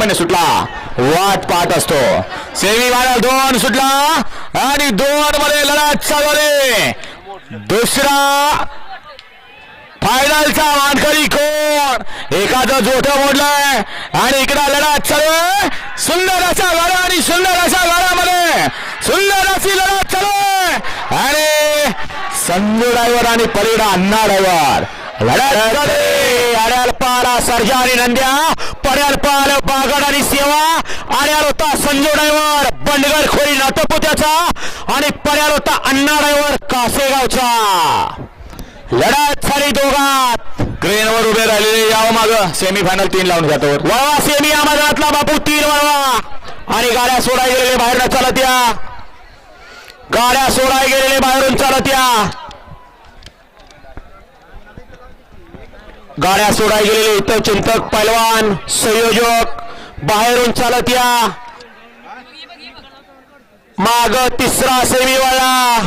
पण सुटला. वाट पाहत असतो. सेमी फायनल दोन सुटला आणि दोन मध्ये लढत चालवले दुसरा फायनलचा मानकरी कोण? एखादं जोठ मोडलंय आणि इकडं लढत चालू सुंदर असा गाडा आणि सुंदर असा गाड्यामध्ये सुंदर अशी लढत चालू आणि संजू ड्रायव्हर आणि परीडा अण्णा ड्रायव्हर. लढत चालू आहे. अड्याल पारा सर्जा आणि नंद्या. पड्याल पाल बागड आणि सेवा. आड्याल होता संजू ड्रायव्हर बंडगर खोरी नाटपुत्याचा आणि पड्याल होता अण्णा ड्रायव्हर कासेगावचा. लढत झाली दोघात. क्रेनवर उभे राहिलेले यावं माग. सेमी फायनल तीन लावून जातो वळवा सेमी या मैदानातला बापू तीन वळवा. आणि गाड्या सोडाय गेलेले बाहेर चालत या गाड्या सोडाय गेलेले बाहेरून चालत या गाड्या सोडाय गेलेले इथं चिंतक पैलवान संयोजक बाहेरून चालत या. माग तिसरा सेमी वळला